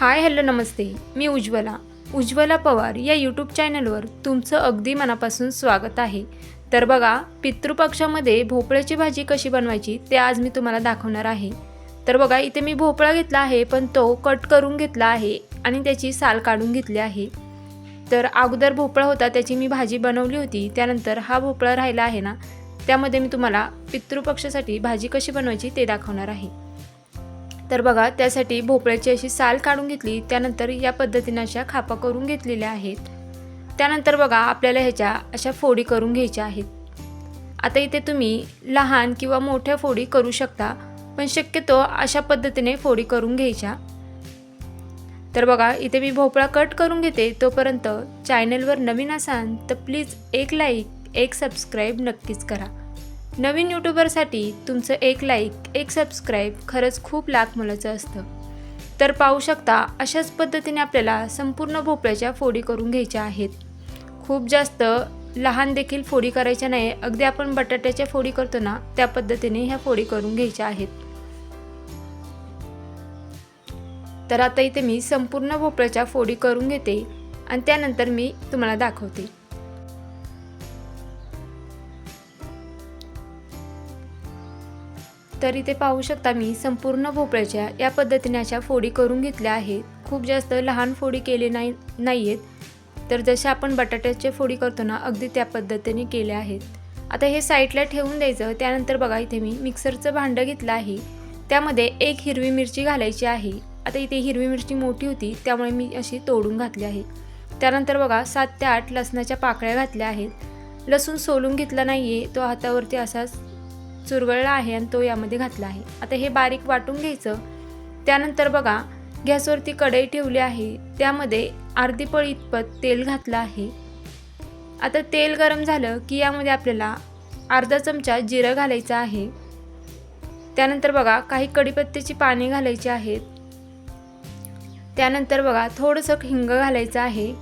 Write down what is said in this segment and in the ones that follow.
हाय hello नमस्ते. मी उज्ज्वला. उज्ज्वला पवार या यूट्यूब चॅनलवर तुमचं अगदी मनापासून स्वागत आहे. तर बघा पितृपक्षामध्ये भोपळ्याची भाजी कशी बनवायची ते आज मी तुम्हाला दाखवणार आहे. तर बघा इथे मी भोपळा घेतला आहे पण तो कट करून घेतला आहे आणि त्याची साल काढून घेतली आहे. तर अगोदर भोपळा होता त्याची मी भाजी बनवली होती त्यानंतर हा भोपळा राहिला आहे ना त्यामध्ये मी तुम्हाला पितृपक्षासाठी भाजी कशी बनवायची ते दाखवणार आहे. तर बघा त्यासाठी भोपळ्याची अशी साल काढून घेतली त्यानंतर या पद्धतीने अशा खापा करून घेतलेल्या आहेत. त्यानंतर बघा आपल्याला ह्याच्या अशा फोडी करून घ्यायच्या आहेत. आता इथे तुम्ही लहान किंवा मोठ्या फोडी करू शकता पण शक्यतो अशा पद्धतीने फोडी करून घ्यायच्या. तर बघा इथे मी भोपळा कट करून घेते तोपर्यंत चॅनलवर नवीन असाल तर प्लीज एक लाईक एक सबस्क्राईब नक्कीच करा. नवीन यूट्यूबरसाठी तुमचं एक लाईक एक सबस्क्राईब खरंच खूप लाख मोलाचं असतं. तर पाहू शकता अशाच पद्धतीने आपल्याला संपूर्ण भोपळ्याच्या फोडी करून घ्यायच्या आहेत. खूप जास्त लहान देखील फोडी करायच्या नाही अगदी आपण बटाट्याच्या फोडी करतो ना त्या पद्धतीने ह्या फोडी करून घ्यायच्या आहेत. तर आता इथे मी संपूर्ण भोपळ्याच्या फोडी करून घेते आणि त्यानंतर मी तुम्हाला दाखवते. तर इथे पाहू शकता मी संपूर्ण भोपळ्याच्या या पद्धतीने अशा फोडी करून घेतल्या आहेत. खूप जास्त लहान फोडी केले नाही नाही आहेत तर जशा आपण बटाट्याच्या फोडी करतो ना अगदी त्या पद्धतीने केल्या आहेत. आता हे साईडला ठेवून द्यायचं. त्यानंतर बघा इथे मी मिक्सरचं भांडं घेतलं आहे. त्यामध्ये एक हिरवी मिरची घालायची आहे. आता इथे हिरवी मिरची मोठी होती त्यामुळे मी अशी तोडून घातली आहे. त्यानंतर बघा सात ते आठ लसणाच्या पाकळ्या घातल्या आहेत. लसूण सोलून घेतला नाही आहे तो हातावरती असाच चुरगळला आहे आणि तो यामध्ये घातला आहे. आता हे बारीक वाटून घ्यायचं. त्यानंतर बघा गॅसवरती कढई ठेवली आहे. त्यामध्ये अर्धी पळी इतपत तेल घातलं आहे. आता तेल गरम झालं की यामध्ये आपल्याला अर्धा चमचा जिरं घालायचं आहे. त्यानंतर बघा काही कढीपत्त्याची पाने घालायची आहेत. त्यानंतर बघा थोडंसं हिंग घालायचं आहे.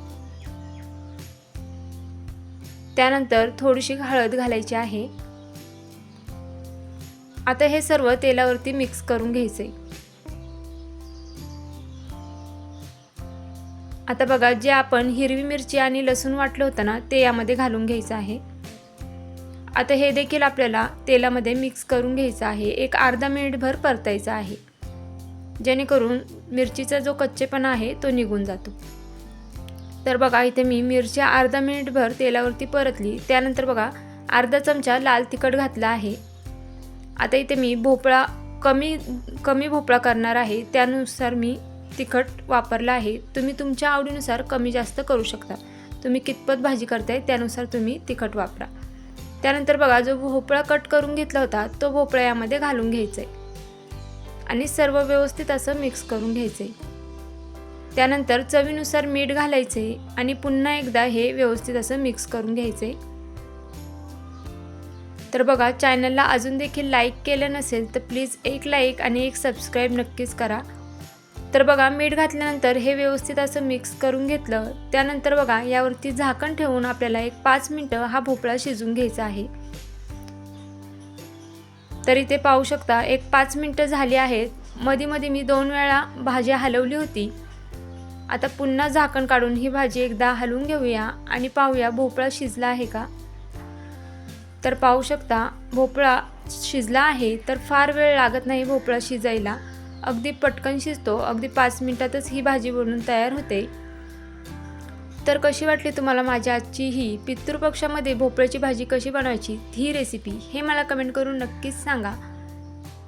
त्यानंतर थोडीशी हळद घालायची आहे. आता हे सर्व तेलावरती मिक्स करून घ्यायचे. आता बघा जे आपण हिरवी मिरची आणि लसूण वाटलं होतं ना ते यामध्ये घालून घ्यायचं आहे. आता हे देखील आपल्याला तेलामध्ये मिक्स करून घ्यायचं आहे. एक अर्धा मिनिटभर परतायचं आहे. जेणेकरून मिरचीचा जो कच्चेपणा आहे तो निघून जातो. तर बघा इथे मी मिरची अर्धा मिनिटभर तेलावरती परतली. त्यानंतर बघा अर्धा चमचा लाल तिखट घातला आहे. आता इथे मी भोपळा कमी कमी भोपळा करणार आहे. त्यानुसार मी तिखट वापरला आहे. तुम्ही तुमच्या आवडीनुसार कमी जास्त करू शकता. तुम्ही कितपत भाजी करताय त्यानुसार तुम्ही तिखट वापरा. त्यानंतर बघा जो भोपळा कट करून घेतला होता तो भोपळा यामध्ये घालून घ्यायचा आहे आणि सर्व व्यवस्थित असं मिक्स करून घ्यायचं आहे त्यानंतर चवीनुसार मीठ घालायचे आणि पुन्हा एकदा हे व्यवस्थित असं मिक्स करून घ्यायचे तर बघा चॅनलला अजून देखील लाईक केलं नसेल तर प्लीज एक लाईक आणि एक सबस्क्राईब नक्कीच करा. तर बघा मीठ घातल्यानंतर हे व्यवस्थित असं मिक्स करून घेतलं. त्यानंतर बघा यावरती झाकण ठेवून आपल्याला एक पाच मिनटं हा भोपळा शिजून घ्यायचा आहे. तर इथे पाहू शकता एक पाच मिनटं झाली आहेत. मध्ये मध्ये मी दोन वेळा भाजी हलवली होती. आता पुन्हा झाकण काढून ही भाजी एकदा हलवून घेऊया आणि पाहूया भोपळा शिजला आहे का. तर पाहू शकता भोपळा शिजला आहे तर फार वेळ लागत नाही भोपळा शिजायला. अगदी पटकन शिजतो अगदी पाच मिनटातच ही भाजी बनून तयार होते. तर कशी वाटली तुम्हाला माझ्या आजची ही पितृपक्षामध्ये भोपळ्याची भाजी कशी बनवायची ही रेसिपी हे मला कमेंट करून नक्कीच सांगा.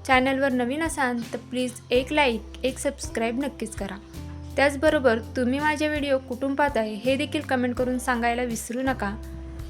चॅनलवर नवीन असाल तर प्लीज एक लाईक एक सबस्क्राईब नक्कीच करा. त्याचबरोबर तुम्ही माझे व्हिडिओ कुठून पाहताय हे देखील कमेंट करून सांगायला विसरू नका.